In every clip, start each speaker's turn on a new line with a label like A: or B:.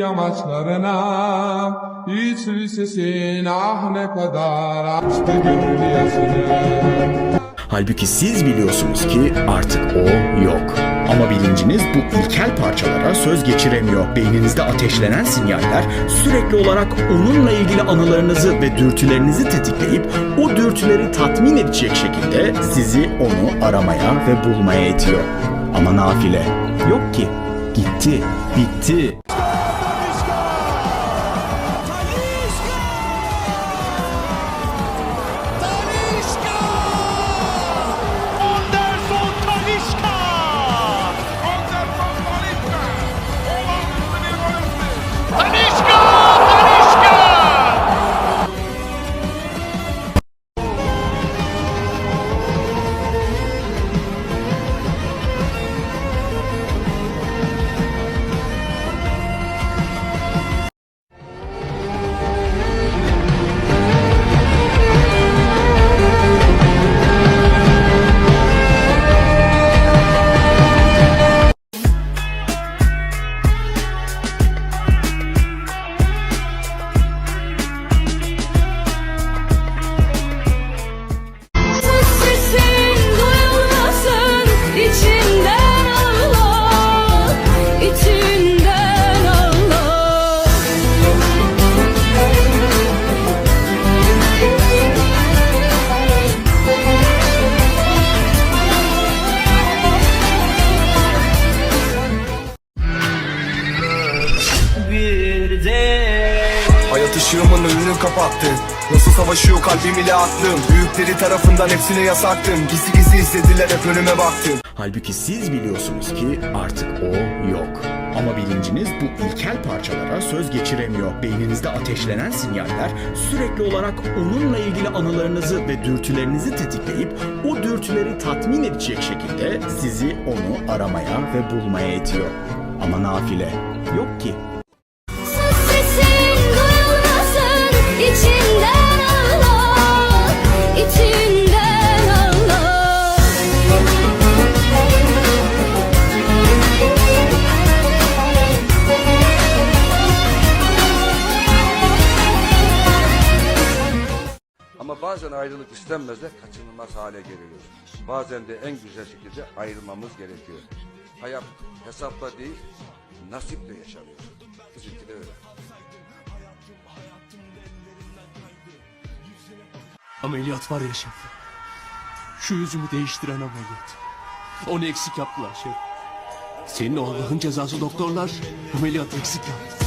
A: yamaçlarına Hiç lisesin ah ne kadar açtı gönül yaşını
B: Halbuki siz biliyorsunuz ki artık o yok. Ama bilinciniz bu ilkel parçalara söz geçiremiyor. Beyninizde ateşlenen sinyaller sürekli olarak onunla ilgili anılarınızı ve dürtülerinizi tetikleyip o dürtüleri tatmin edecek şekilde sizi onu aramaya ve bulmaya itiyor. Ama nafile yok ki. Gitti, bitti.
C: Hayat ışığımın önünü kapattı Nasıl savaşıyor kalbim ile aklım Büyükleri tarafından hepsini yasaktım Gizli gizli izlediler hep önüme baktım
B: Halbuki siz biliyorsunuz ki artık o yok. Ama bilinciniz bu ilkel parçalara söz geçiremiyor. Beyninizde ateşlenen sinyaller sürekli olarak onunla ilgili anılarınızı ve dürtülerinizi tetikleyip o dürtüleri tatmin edecek şekilde sizi onu aramaya ve bulmaya itiyor. Ama nafile yok ki.
D: Bazen ayrılık istenmez de kaçınılmaz hale geliyor. Bazen de en güzel şekilde ayrılmamız gerekiyor. Hayat hesapla değil, nasiple yaşanıyor. Bizimki de öyle.
E: Ameliyat var ya şef. Şu yüzümü değiştiren ameliyat. Onu eksik yaptılar şef. Senin o Allah'ın cezası doktorlar ameliyat eksik yaptı.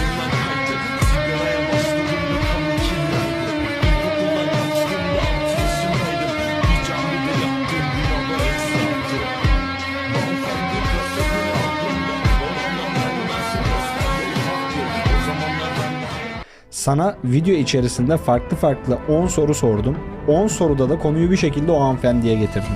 F: Sana video içerisinde farklı farklı 10 soru sordum. 10 soruda da konuyu bir şekilde o hanımefendiye getirdim.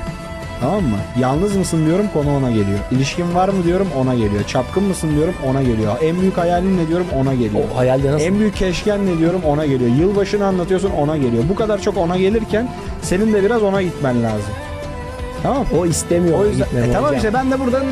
F: Tamam mı? Yalnız mısın diyorum konu ona geliyor. İlişkin var mı diyorum ona geliyor. Çapkın mısın diyorum ona geliyor. En büyük hayalin ne diyorum ona geliyor.
G: O hayalde nasıl?
F: En büyük keşken ne diyorum ona geliyor. Yılbaşını anlatıyorsun ona geliyor. Bu kadar çok ona gelirken senin de biraz ona gitmen lazım. Tamam.
G: O istemiyor.
F: O yüzden E tamam
G: hocam.
F: işte ben de buradan